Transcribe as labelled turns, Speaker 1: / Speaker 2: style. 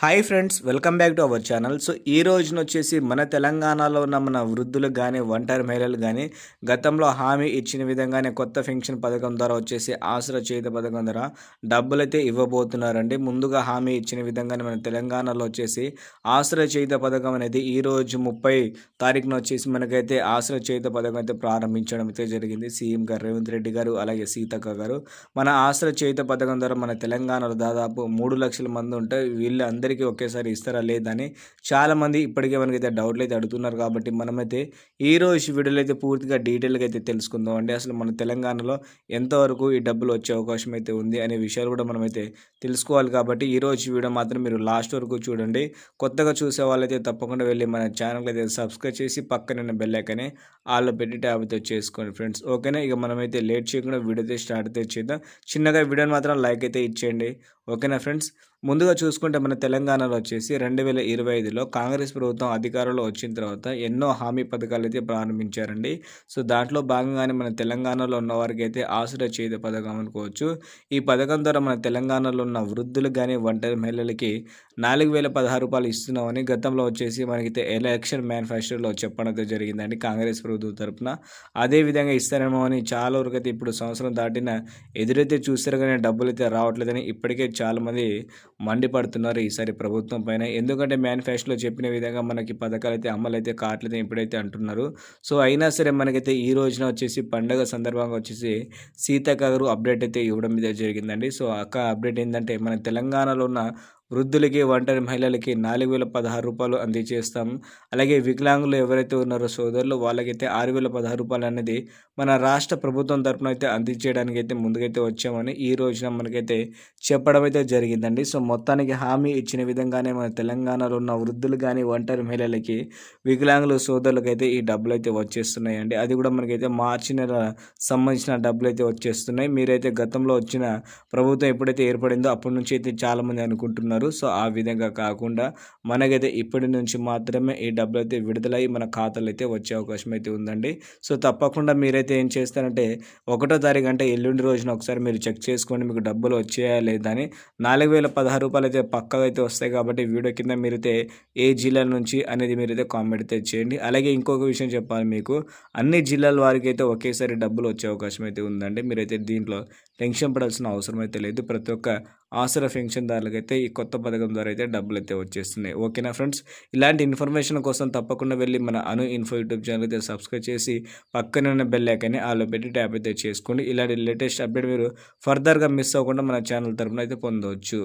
Speaker 1: Hi friends welcome back to our channel so ఈ రోజున వచ్చేసి మన తెలంగాణలో ఉన్న మన వృద్ధులకు కానీ ఒంటరి మహిళలు కానీ గతంలో హామీ ఇచ్చిన విధంగానే కొత్త పెన్షన్ పథకం ద్వారా వచ్చేసి ఆసరా చేత పథకం ద్వారా డబ్బులైతే ఇవ్వబోతున్నారండి. ముందుగా హామీ ఇచ్చిన విధంగానే మన తెలంగాణలో వచ్చేసి ఆసరా చేత పథకం అనేది ఈ రోజు ముప్పై తారీఖున వచ్చేసి మనకైతే ఆసరా చేత పథకం అయితే ప్రారంభించడం అయితే జరిగింది. సీఎం గారు రేవంత్ రెడ్డి గారు అలాగే సీతక్క గారు. మన ఆసరా చేత పథకం ద్వారా మన తెలంగాణలో దాదాపు మూడు లక్షల మంది ఉంటే వీళ్ళు అందరికీ ఒకేసారి ఇస్తారా లేదని చాలామంది ఇప్పటికే మనకైతే డౌట్లు అయితే అడుగుతున్నారు కాబట్టి మనమైతే ఈ రోజు వీడియోలో అయితే పూర్తిగా డీటెయిల్గా అయితే తెలుసుకుందాం అండి. అసలు మన తెలంగాణలో ఎంతవరకు ఈ డబ్బులు వచ్చే అవకాశం అయితే ఉంది అనే విషయాలు కూడా మనమైతే తెలుసుకోవాలి కాబట్టి ఈ రోజు వీడియో మాత్రం మీరు లాస్ట్ వరకు చూడండి. కొత్తగా చూసే వాళ్ళైతే తప్పకుండా వెళ్ళి మన ఛానల్ అయితే సబ్స్క్రైబ్ చేసి పక్కన బెల్ ఐకనే ఆల్లో పెట్టి ట్యాబ్ అయితే చేసుకోండి ఫ్రెండ్స్. ఓకేనా? ఇక మనమైతే లేట్ చేయకుండా వీడియో అయితే స్టార్ట్ అయితే చేద్దాం. చిన్నగా వీడియోని మాత్రం లైక్ అయితే ఇచ్చేయండి. ఓకేనా ఫ్రెండ్స్? ముందుగా చూసుకుంటే మన తెలంగాణలో వచ్చేసి రెండు వేల ఇరవై ఐదులో కాంగ్రెస్ ప్రభుత్వం అధికారంలో వచ్చిన తర్వాత ఎన్నో హామీ పథకాలు అయితే ప్రారంభించారండి. సో దాంట్లో భాగంగానే మన తెలంగాణలో ఉన్న వారికి అయితే ఆసుర చేతి పథకం అనుకోవచ్చు. ఈ పథకం ద్వారా మన తెలంగాణలో ఉన్న వృద్ధులు కానీ ఒంటరి మహిళలకి నాలుగు వేల పదహారు రూపాయలు ఇస్తున్నామని గతంలో వచ్చేసి మనకైతే ఎలక్షన్ మేనిఫెస్టోలో చెప్పడంతో జరిగిందండి కాంగ్రెస్ ప్రభుత్వం తరఫున అదేవిధంగా ఇస్తారేమో అని చాలా వరకు అయితే ఇప్పుడు సంవత్సరం దాటిన ఎదురైతే చూస్తారు కానీ డబ్బులు అయితే రావట్లేదని ఇప్పటికే చాలామంది మండిపడుతున్నారు ఈసారి ప్రభుత్వం పైన. ఎందుకంటే మేనిఫెస్టోలో చెప్పిన విధంగా మనకి పథకాలు అయితే అమలైతే కావట్లేదు ఇప్పుడైతే అంటున్నారు. సో అయినా సరే మనకైతే ఈ రోజున వచ్చేసి పండగ సందర్భంగా వచ్చేసి సీతక్క గారు అప్డేట్ అయితే ఇవ్వడం మీద జరిగిందండి. సో అక్క అప్డేట్ ఏంటంటే మన తెలంగాణలో ఉన్న వృద్ధులకి ఒంటరి మహిళలకి నాలుగు వేల పదహారు రూపాయలు అందజేస్తాం. అలాగే వికలాంగులు ఎవరైతే ఉన్నారో సోదరులు వాళ్ళకైతే ఆరు వేల పదహారు రూపాయలు అనేది మన రాష్ట్ర ప్రభుత్వం తరఫున అయితే అందించేయడానికి అయితే ముందుకైతే వచ్చామని ఈ రోజున మనకైతే చెప్పడం అయితే జరిగిందండి. సో మొత్తానికి హామీ ఇచ్చిన విధంగానే మన తెలంగాణలో ఉన్న వృద్ధులు కానీ ఒంటరి మహిళలకి వికలాంగుల సోదరులకైతే ఈ డబ్బులు అయితే వచ్చేస్తున్నాయండి. అది కూడా మనకైతే మార్చి నెల సంబంధించిన డబ్బులు అయితే వచ్చేస్తున్నాయి. మీరైతే గతంలో వచ్చిన ప్రభుత్వం ఎప్పుడైతే ఏర్పడిందో అప్పటి నుంచి అయితే చాలామంది అనుకుంటున్నారు. ఉన్నారు సో ఆ విధంగా కాకుండా మనకైతే ఇప్పటి నుంచి మాత్రమే ఈ డబ్బులు అయితే విడుదలయ్యి మన ఖాతాలు అయితే వచ్చే అవకాశం అయితే ఉందండి. సో తప్పకుండా మీరైతే ఏం చేస్తారంటే ఒకటో తారీఖు అంటే ఎల్లుండి రోజున ఒకసారి మీరు చెక్ చేసుకోండి మీకు డబ్బులు వచ్చాయా లేదా అని. నాలుగు వేల పదహారు రూపాయలు అయితే పక్కగా అయితే వస్తాయి కాబట్టి వీడియో కింద మీరైతే ఏ జిల్లాల నుంచి అనేది మీరైతే కామెంట్ అయితే చేయండి. అలాగే ఇంకొక విషయం చెప్పాలి మీకు. అన్ని జిల్లాల వారికి అయితే ఒకేసారి డబ్బులు వచ్చే అవకాశం అయితే ఉందండి. మీరైతే దీంట్లో టెన్షన్ పడాల్సిన అవసరం అయితే లేదు. ప్రతి ఒక్క ఆసరా అయితే ఈ కొత్త పథకం ద్వారా అయితే డబ్బులు అయితే వచ్చేస్తున్నాయి. ఓకేనా ఫ్రెండ్స్? ఇలాంటి ఇన్ఫర్మేషన్ కోసం తప్పకుండా వెళ్ళి మన అను ఇన్ఫో యూట్యూబ్ ఛానల్ అయితే సబ్స్క్రైబ్ చేసి పక్కన ఉన్న బెల్ ఐకాన్ని ఆలో పెట్టి ట్యాప్ అయితే చేసుకోండి. ఇలాంటి లేటెస్ట్ అప్డేట్ మీరు ఫర్దర్గా మిస్ అవ్వకుండా మన ఛానల్ తరఫున అయితే పొందవచ్చు